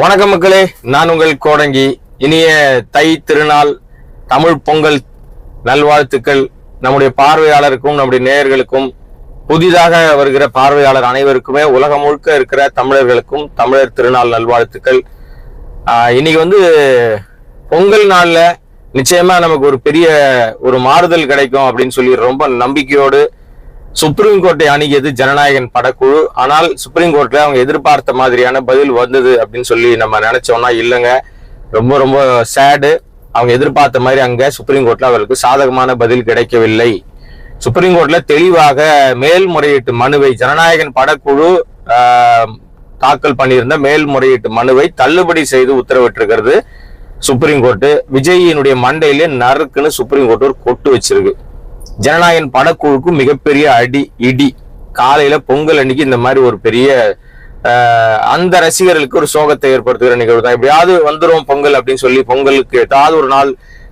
வணக்கம் மக்களே நான் உங்கள் கோடங்கி. இனிய தை திருநாள் தமிழ் பொங்கல் நல்வாழ்த்துக்கள். நம்முடைய பார்வையாளருக்கும் நம்முடைய நேயர்களுக்கும் புதிதாக வருகிற பார்வையாளர் அனைவருக்குமே உலகம் முழுக்க இருக்கிற தமிழர்களுக்கும் தமிழர் திருநாள் நல்வாழ்த்துக்கள். இன்னைக்கு வந்து பொங்கல் நாளில் நிச்சயமா நமக்கு ஒரு பெரிய ஒரு மாறுதல் கிடைக்கும் அப்படின்னு சொல்லி ரொம்ப நம்பிக்கையோடு சுப்ரீம் கோர்ட்டை அணுகியது ஜனநாயகன் படக்குழு. ஆனால் சுப்ரீம் கோர்ட்ல அவங்க எதிர்பார்த்த மாதிரியான பதில் வந்தது அப்படின்னு சொல்லி நம்ம நினைச்சோம்னா இல்லைங்க. ரொம்ப ரொம்ப சேடு அவங்க எதிர்பார்த்த மாதிரி அங்க சுப்ரீம் கோர்ட்ல அவருக்கு சாதகமான பதில் கிடைக்கவில்லை. சுப்ரீம் கோர்ட்ல தெளிவாக மேல்முறையீட்டு மனுவை ஜனநாயகன் படக்குழு தாக்கல் பண்ணியிருந்த மேல்முறையீட்டு மனுவை தள்ளுபடி செய்து உத்தரவிட்டிருக்கிறது சுப்ரீம் கோர்ட்டு. விஜயினுடைய மண்டையிலே நறுக்குன்னு சுப்ரீம் கோர்ட் ஒரு கொட்டு வச்சிருக்கு. ஜனநாயகன் படக்குழுக்கும் மிகப்பெரிய அடி இடி. காலையில பொங்கல் அன்னைக்கு இந்த மாதிரி ஒரு பெரிய அந்த ரசிகர்களுக்கு ஒரு சோகத்தை ஏற்படுத்துகிற நிகழ்வு தான். எப்படியாவது வந்துடும் பொங்கல் அப்படின்னு சொல்லி பொங்கலுக்கு ஏதாவது ஒரு நாள்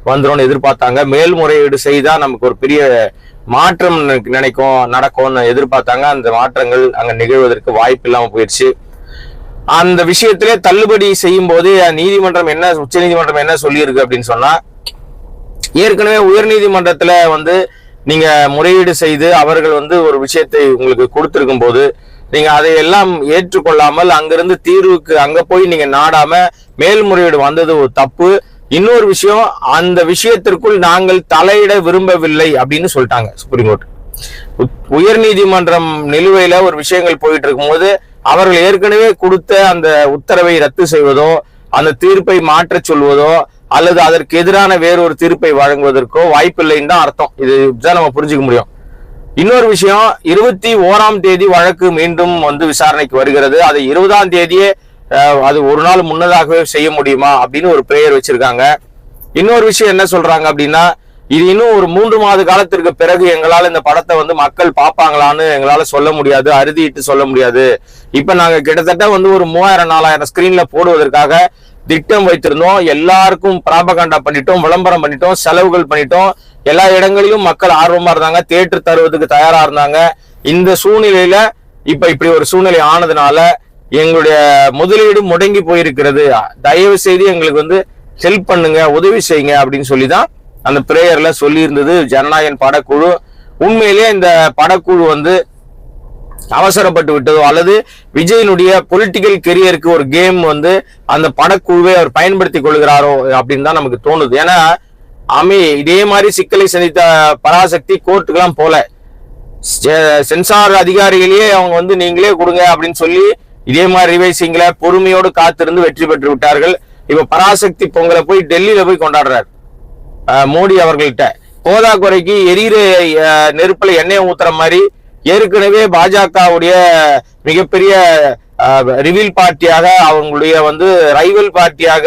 வந்துடும் எதிர்பார்த்தாங்க. மேல்முறையீடு செய்தா நமக்கு ஒரு பெரிய மாற்றம் நினைக்கும் நடக்கும்னு எதிர்பார்த்தாங்க. அந்த மாற்றங்கள் அங்க நிகழ்வதற்கு வாய்ப்பு இல்லாம போயிடுச்சு அந்த விஷயத்திலே தள்ளுபடி செய்யும் போது நீதிமன்றம் என்ன உச்சநீதிமன்றம் என்ன சொல்லியிருக்கு அப்படின்னு சொன்னா ஏற்கனவே உயர்நீதிமன்றத்துல வந்து நீங்க முறையீடு செய்து அவர்கள் வந்து ஒரு விஷயத்தை உங்களுக்கு கொடுத்திருக்கும் போது நீங்க அதையெல்லாம் ஏற்றுக்கொள்ளாமல் அங்கிருந்து தீர்வுக்கு அங்க போய் நீங்க நாடாம மேல்முறையீடு வந்தது ஒரு தப்பு. இன்னொரு விஷயம் அந்த விஷயத்திற்குள் நாங்கள் தலையிட விரும்பவில்லை அப்படின்னு சொல்லிட்டாங்க சுப்ரீம் கோர்ட் உயர் உயர்நீதிமன்றம் நிலுவையில ஒரு விஷயங்கள் போயிட்டு இருக்கும்போது அவர்கள் ஏற்கனவே கொடுத்த அந்த உத்தரவை ரத்து செய்வதோ அந்த தீர்ப்பை மாற்றச் சொல்வதோ அல்லது அதற்கு எதிரான வேறொரு தீர்ப்பை வழங்குவதற்கோ வாய்ப்பில்லைன்னு தான் அர்த்தம். இது தான் நம்ம புரிஞ்சுக்க முடியும். இன்னொரு விஷயம் இருபத்தி ஓராம் தேதி வழக்கு மீண்டும் வந்து விசாரணைக்கு வருகிறது. அதை இருபதாம் தேதியே அது ஒரு நாள் முன்னதாகவே செய்ய முடியுமா அப்படின்னு ஒரு பிரேயர் வச்சிருக்காங்க. இன்னொரு விஷயம் என்ன சொல்றாங்க அப்படின்னா இது இன்னும் ஒரு மூன்று மாத காலத்திற்கு பிறகு எங்களால் இந்த படத்தை வந்து மக்கள் பார்ப்பாங்களான்னு எங்களால சொல்ல முடியாது அறுதிட்டு சொல்ல முடியாது. இப்ப நாங்க கிட்டத்தட்ட வந்து ஒரு மூவாயிரம் நாலாயிரம் ஸ்கிரீன்ல போடுவதற்காக திட்டம் வைத்திருந்தோம். எல்லாருக்கும் பிராபகாண்டா பண்ணிட்டோம் விளம்பரம் பண்ணிட்டோம் செலவுகள் பண்ணிட்டோம். எல்லா இடங்களிலும் மக்கள் ஆர்வமா இருந்தாங்க தேட்டர் தருவதுக்கு தயாரா இருந்தாங்க. இந்த சூழ்நிலையில இப்ப இப்படி ஒரு சூழ்நிலை ஆனதுனால எங்களுடைய முதலீடு முடங்கி போயிருக்கிறது. தயவு செய்து எங்களுக்கு வந்து ஹெல்ப் பண்ணுங்க உதவி செய்யுங்க அப்படின்னு சொல்லி தான் அந்த பிரேயர்ல சொல்லியிருந்தது. ஜனநாயகன் படக்குழு. உண்மையிலேயே இந்த படக்குழு வந்து அவசரப்பட்டு விட்டதோ அல்லது விஜயனுடைய பொலிட்டிக்கல் கெரியருக்கு ஒரு கேம் வந்து அந்த படக்குழுவை அவர் பயன்படுத்தி கொள்கிறாரோ அப்படின்னு தான் நமக்கு தோணுது. ஏன்னா அமி இதே மாதிரி சிக்கலை சந்தித்த பராசக்தி கோர்ட்டுக்கெல்லாம் போல. செ- சென்சார் அதிகாரிகளையே அவங்க வந்து நீங்களே கொடுங்க அப்படின்னு சொல்லி இதே மாதிரி ரிவைசிங்ல பொறுமையோடு காத்திருந்து வெற்றி பெற்று விட்டார்கள். இப்ப பராசக்தி பொங்கலை போய் டெல்லியில போய் கொண்டாடுறாரு மோடி அவர்கள்ட்ட. போதா குறைக்கு எரியிற நெருப்புல எண்ணெய் ஊத்துற மாதிரி ஏற்கனவே பாஜகவுடைய மிகப்பெரிய ரிவில் பார்ட்டியாக அவங்களுடைய வந்து ரைவல் பார்ட்டியாக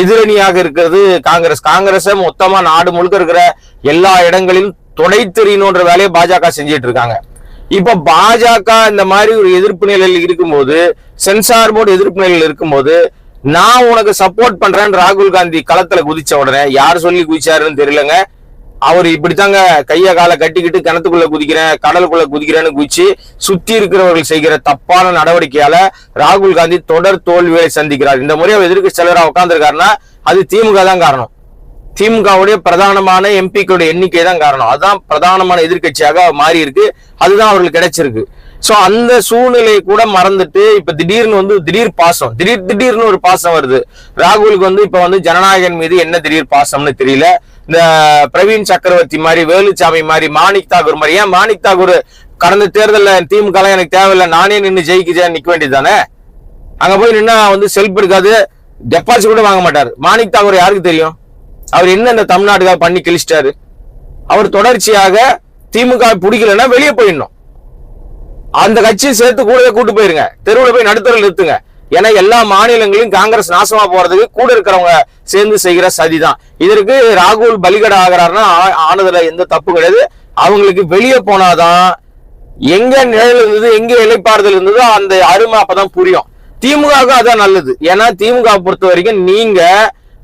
எதிரணியாக இருக்கிறது காங்கிரஸ். காங்கிரஸை மொத்தமா நாடு முழுக்க இருக்கிற எல்லா இடங்களிலும் தொடைத்தெறியணுன்ற வேலையை பாஜக செஞ்சிட்டு இருக்காங்க இப்ப பாஜக இந்த மாதிரி ஒரு எதிர்ப்பு நிலையில் இருக்கும்போது சென்சார் போர்டு எதிர்ப்பு நிலையில் இருக்கும்போது நான் உனக்கு சப்போர்ட் பண்றேன்னு ராகுல் காந்தி களத்துல குதிச்ச உடனே யார் சொல்லி குதிச்சாருன்னு தெரியலங்க. அவர் இப்படித்தாங்க கைய காலை கட்டிக்கிட்டு கிணத்துக்குள்ள குதிக்கிறேன் கடலுக்குள்ள குதிக்கிறேன்னு குதிச்சு சுத்தி இருக்கிறவர்கள் செய்கிற தப்பான நடவடிக்கையால ராகுல் காந்தி தொடர் தோல்வியை சந்திக்கிறார். இந்த முறை அவர் எதிர்க்கு செலவரா உட்காந்துருக்காருன்னா அது திமுக தான் காரணம். திமுகவுடைய பிரதானமான எம்பிக்களுடைய எண்ணிக்கை தான் காரணம். அதுதான் பிரதானமான எதிர்க்கட்சியாக மாறி இருக்கு அதுதான் அவர்களுக்கு கிடைச்சிருக்கு. சோ அந்த சூழ்நிலையை கூட மறந்துட்டு இப்ப திடீர்னு வந்து திடீர் பாசம் திடீர் திடீர்னு ஒரு பாசம் வருது. ராகுலுக்கு வந்து இப்ப வந்து ஜனநாயகன் மீது என்ன திடீர் பாசம்னு தெரியல. இந்த பிரவீன் சக்கரவர்த்தி மாதிரி வேலுச்சாமி மாதிரி மாணிக் தாகூர் மாதிரி. ஏன் மாணிக் தாகூர் கடந்த தேர்தலில் திமுக எல்லாம் எனக்கு தேவையில்லை நானே நின்று ஜெயிக்கிறேன் நிக்க வேண்டியதுதானே அங்க போய் நின்னா வந்து செல்ஃப் எடுக்காது டெபாசிட் கூட வாங்க மாட்டார். மாணிக் தாகூர் யாருக்கு தெரியும்? அவர் என்ன இந்த தமிழ்நாட்டுக்காக பண்ணி கிழிச்சிட்டாரு? அவர் தொடர்ச்சியாக திமுக பிடிக்கலன்னா வெளியே போயிடணும். அந்த கட்சியை சேர்த்து கூடவே கூட்டு போயிருங்க. தெருவில் போய் நடுத்தரில் நிறுத்துங்க. ஏன்னா எல்லா மாநிலங்களிலும் காங்கிரஸ் நாசமா போறதுக்கு கூட இருக்கிறவங்க சேர்ந்து செய்கிற சதிதான். இதற்கு ராகுல் பலிகடா ஆகிறாருன்னா ஆனதுல எந்த தப்பு கிடையாது. அவங்களுக்கு வெளியே போனாதான் எங்க நிழல் இருந்தது எங்க இலைப்பாறுதல் இருந்ததோ அந்த அருமை அப்பதான் புரியும். திமுகவுக்கு அதான் நல்லது. ஏன்னா திமுக பொறுத்த வரைக்கும் நீங்க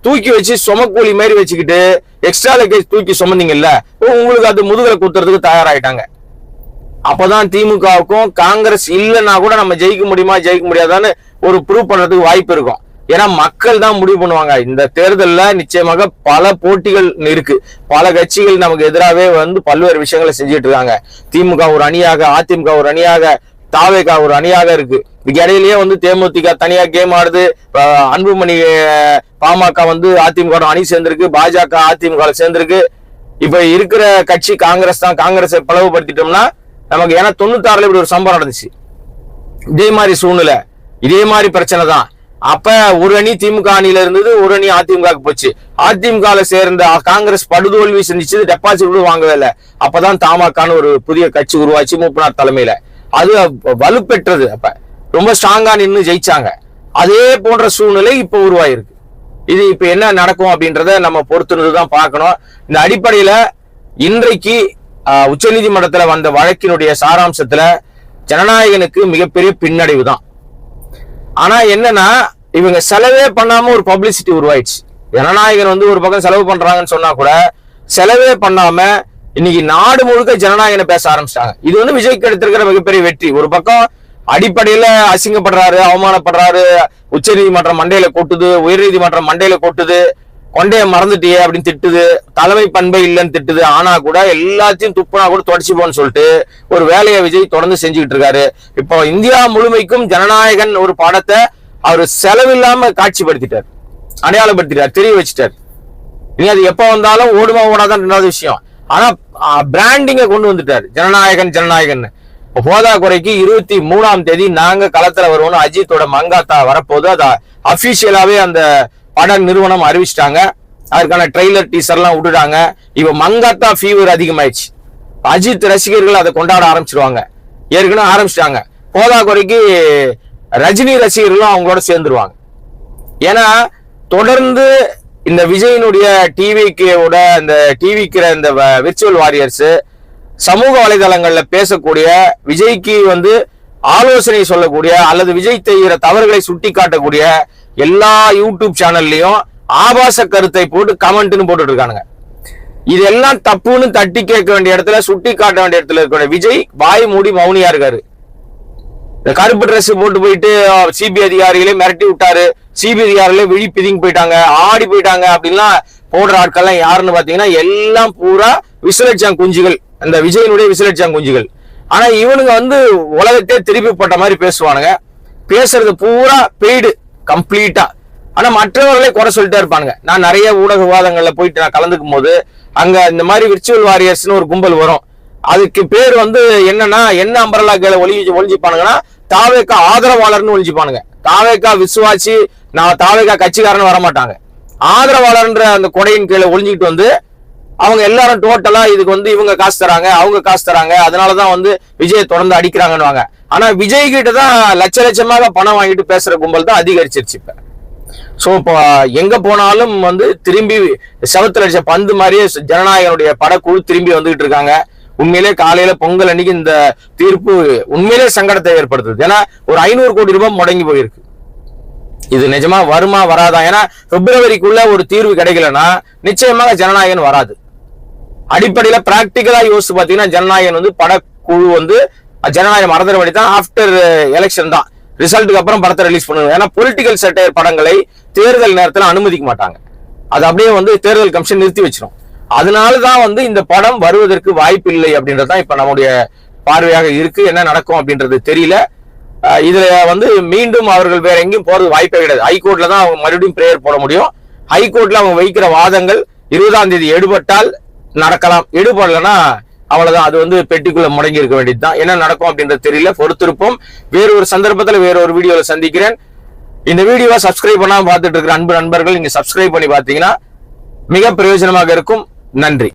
தூக்கி வச்சு சுமக்கூலி மாதிரி வச்சுக்கிட்டு எக்ஸ்ட்ரா லக்கேஜ் தூக்கி சுமந்தீங்கல்ல உங்களுக்கு அது முதுகலை குத்துறதுக்கு தயாராயிட்டாங்க. அப்பதான் திமுகவுக்கும் காங்கிரஸ் இல்லைன்னா கூட நம்ம ஜெயிக்க முடியுமா ஜெயிக்க முடியாதான்னு ஒரு ப்ரூவ் பண்றதுக்கு வாய்ப்பு இருக்கும். ஏன்னா மக்கள் தான் முடிவு பண்ணுவாங்க. இந்த தேர்தலில் நிச்சயமாக பல போட்டிகள் இருக்கு. பல கட்சிகள் நமக்கு எதிராகவே வந்து பல்வேறு விஷயங்களை செஞ்சுட்டு இருக்காங்க. திமுக ஒரு அணியாக அதிமுக ஒரு அணியாக தாவேகா ஒரு அணியாக இருக்கு. இதுக்கு இடையிலேயே வந்து தேமுதிக தனியா கேம் ஆடுது. அன்புமணி பாமக வந்து அதிமுக அணி சேர்ந்திருக்கு. பாஜக அதிமுக சேர்ந்திருக்கு. இப்ப இருக்கிற கட்சி காங்கிரஸ் தான். காங்கிரஸை பிளவுபடுத்திட்டோம்னா நமக்கு ஏன்னா தொண்ணூத்தாறுல இப்படி ஒரு சம்பவம் நடந்துச்சு. இதே மாதிரி சூழ்நிலை. இதே மாதிரி பிரச்சனை தான். அப்ப ஒரு அணி திமுக அணியில இருந்தது ஒரு அணி அதிமுக போச்சு. அதிமுக சேர்ந்த காங்கிரஸ் படுதோல்வி செஞ்சிச்சு டெபாசிட் கூட வாங்கவே இல்லை. அப்பதான் தமாகான்னு ஒரு புதிய கட்சி உருவாச்சு மூப்பனார் தலைமையில. அது வலுப்பெற்றது அப்ப. ரொம்ப ஸ்ட்ராங்கா நின்று ஜெயிச்சாங்க. அதே போன்ற சூழ்நிலை இப்ப உருவாயிருக்கு. இது இப்ப என்ன நடக்கும் அப்படின்றத நம்ம பொறுத்துனதுதான் தான் பார்க்கணும். இந்த அடிப்படையில இன்றைக்கு உச்சநீதிமன்றத்தில் வந்த வழக்கினுடைய சாராம்சத்துல ஜனநாயகனுக்கு மிகப்பெரிய பின்னடைவு தான் ஆனா என்னன்னா இவங்க செலவே பண்ணாம ஒரு பப்ளிசிட்டி உருவாயிடுச்சு. ஜனநாயகன் வந்து ஒரு பக்கம் செலவு பண்றாங்கன்னு சொன்னா கூட செலவே பண்ணாம இன்னைக்கு நாடு முழுக்க ஜனநாயகனை பேச ஆரம்பிச்சிட்டாங்க. இது வந்து விஜய்க்கு எடுத்திருக்கிற மிகப்பெரிய வெற்றி. ஒரு பக்கம் அடிப்படையில அசிங்கப்படுறாரு அவமானப்படுறாரு உச்ச நீதிமன்றம் மண்டையில கொட்டுது உயர் நீதிமன்றம் மண்டையில கொட்டுது கொண்டைய மறந்துட்டியே அப்படின்னு திட்டுது. தலைமை பண்பை இல்லைன்னு திட்டுது. ஆனா கூட எல்லாத்தையும் துப்புனா கூட தொடச்சி போன்னு சொல்லிட்டு ஒரு வேலையை விஜய் தொடர்ந்து செஞ்சுக்கிட்டு இருக்காரு. இப்போ இந்தியா முழுமைக்கும் ஜனநாயகன் ஒரு படத்தை அவர் செலவில்லாம காட்சிப்படுத்திட்டார். அடையாளப்படுத்திட்டார். தெரிய வச்சுட்டார். இனி அது எப்ப வந்தாலும் ஓடுமா ஓடாதான் ரெண்டாவது விஷயம். ஆனா பிராண்டிங்கை கொண்டு வந்துட்டார். ஜனநாயகன் ஜனநாயகன் போதா குறைக்கு இருபத்தி மூணாம் தேதி நாங்க களத்துல வருவோம்னு அஜித்தோட மங்காத்தா வரப்போது அதை அபிஷியலாவே அந்த பட நிறுவனம் அறிவிச்சிட்டாங்க. அதற்கான ட்ரெய்லர் டீசர் எல்லாம் விட்டுட்டாங்க. இப்ப மங்காத்தா ஃபீவர் அதிகமாயிடுச்சு. அஜித் ரசிகர்கள் அதை கொண்டாட ஆரம்பிச்சிருவாங்க. ஏற்கனவே ஆரம்பிச்சிட்டாங்க. போதா குறைக்கு ரஜினி ரசிகர்களும் அவங்களோட சேர்ந்துருவாங்க. ஏன்னா தொடர்ந்து இந்த விஜயனுடைய டிவிக்கோட இந்த டிவிக்கிற இந்த விர்ச்சுவல் வாரியர்ஸ் சமூக வலைதளங்கள்ல பேசக்கூடிய விஜய்க்கு வந்து ஆலோசனை சொல்லக்கூடிய அல்லது விஜய் செய்கிற தவறுகளை சுட்டி காட்டக்கூடிய எல்லா யூடியூப் சேனல்லையும் ஆபாச கருத்தை போட்டு கமெண்ட்னு போட்டுட்டு இருக்கானுங்க இதெல்லாம் தப்புன்னு தட்டி கேட்க வேண்டிய இடத்துல சுட்டி காட்ட வேண்டிய இடத்துல இருக்கிற விஜய் வாய் மூடி மௌனியா இருக்காரு. இந்த கருப்பு ட்ரெஸ் போட்டு போயிட்டு சிபி அதிகாரிகளே மிரட்டி விட்டாரு. சிபி அதிகாரிகளே விழி பிதிங்கி போயிட்டாங்க ஆடி போயிட்டாங்க அப்படின்லாம் போடுற ஆட்கள்லாம் யாருன்னு பாத்தீங்கன்னா எல்லாம் பூரா விசிலட்சாங் குஞ்சுகள். அந்த விஜயனுடைய விசிலட்சாங் குஞ்சுகள். ஆனா இவனுங்க வந்து உலகத்தையே திருப்பி போட்ட மாதிரி பேசுவானுங்க. பேசுறது பூரா பெய்டு கம்ப்ளீட்டா ஆனா மற்றவர்களே குறை சொல்லிட்டே இருப்பானுங்க. நான் நிறைய ஊடக விவாதங்கள்ல போயிட்டு நான் கலந்துக்கும் போது அங்க இந்த மாதிரி விர்ச்சுவல் வாரியர்ஸ்னு ஒரு கும்பல் வரும். அதுக்கு பேர் வந்து என்னன்னா என்ன அம்பரலா கீழே ஒளி ஒழிஞ்சிப்பானுங்கன்னா தாவேக்கா ஆதரவாளர்னு ஒழிஞ்சிப்பானுங்க தாவேக்கா விசுவாசி நான் தாவேக்கா கட்சிக்காரன்னு வரமாட்டாங்க. ஆதரவாளர்ன்ற அந்த கொடையின் கீழே ஒழிஞ்சுக்கிட்டு வந்து அவங்க எல்லாரும் டோட்டலா இதுக்கு வந்து இவங்க காசு தராங்க அவங்க காசு தராங்க. அதனாலதான் வந்து விஜய் தொடர்ந்து அடிக்கிறாங்கன்னுவாங்க. ஆனா விஜய் கிட்ட தான் லட்ச லட்சமாக பணம் வாங்கிட்டு பேசுற கும்பல் தான் அதிகரிச்சிருச்சு இப்ப. சோ இப்போ எங்க போனாலும் வந்து திரும்பி செவத்துல அடிச்ச பந்து மாதிரியே ஜனநாயகனுடைய படக்குழு திரும்பி வந்துகிட்டு இருக்காங்க. உண்மையிலே காலையில பொங்கல் அன்னைக்கு இந்த தீர்ப்பு உண்மையிலே சங்கடத்தை ஏற்படுத்துது. ஏன்னா ஒரு ஐநூறு கோடி ரூபாய் முடங்கி போயிருக்கு. இது நிஜமா வருமா வராதா? ஏன்னா பிப்ரவரிக்குள்ள ஒரு தீர்வு கிடைக்கலன்னா நிச்சயமாக ஜனநாயகன் வராது. அடிப்படையில பிராக்டிக்கலா யோசிச்சு பாத்தீங்கன்னா ஜனநாயகன் வந்து படக்குழு வந்து ஜனநாயகம் மறந்துட தான் ஆஃப்டர் எலெக்ஷன் தான். ரிசல்ட்டுக்கு அப்புறம் படத்தை ரிலீஸ் பண்ணுவாங்க. ஏன்னா பொலிட்டிக்கல் செட்டையர் படங்களை தேர்தல் நேரத்தில் அனுமதிக்க மாட்டாங்க. அது அப்படியே வந்து தேர்தல் கமிஷன் நிறுத்தி வச்சிரும். அதனாலதான் வந்து இந்த படம் வருவதற்கு வாய்ப்பு இல்லை அப்படின்றது தான் இப்ப நம்முடைய பார்வையாக இருக்கு. என்ன நடக்கும் அப்படின்றது தெரியல. இதுல வந்து மீண்டும் அவர்கள் வேற எங்கேயும் போறது வாய்ப்பே கிடையாது. ஹைகோர்ட்ல தான் அவங்க மறுபடியும் பிரேயர் போட முடியும். ஹைகோர்ட்ல அவங்க வைக்கிற வாதங்கள் இருபதாம் தேதி எடுபட்டால் நடக்கலாம். ஈடுபடலைன்னா அவ்வளவுதான். அது வந்து பெட்டிக்குள்ள முடங்கி இருக்க வேண்டியதுதான். என்ன நடக்கும் அப்படின்றது தெரியல. பொறுத்திருப்போம். வேறு ஒரு சந்தர்ப்பத்துல வேறொரு வீடியோல சந்திக்கிறேன். இந்த வீடியோவை சப்ஸ்கிரைப் பண்ணாம பார்த்துட்டு இருக்கிற அன்பு நண்பர்கள் நீங்க சப்ஸ்கிரைப் பண்ணி பார்த்தீங்கன்னா மிக பிரயோஜனமாக இருக்கும். நன்றி.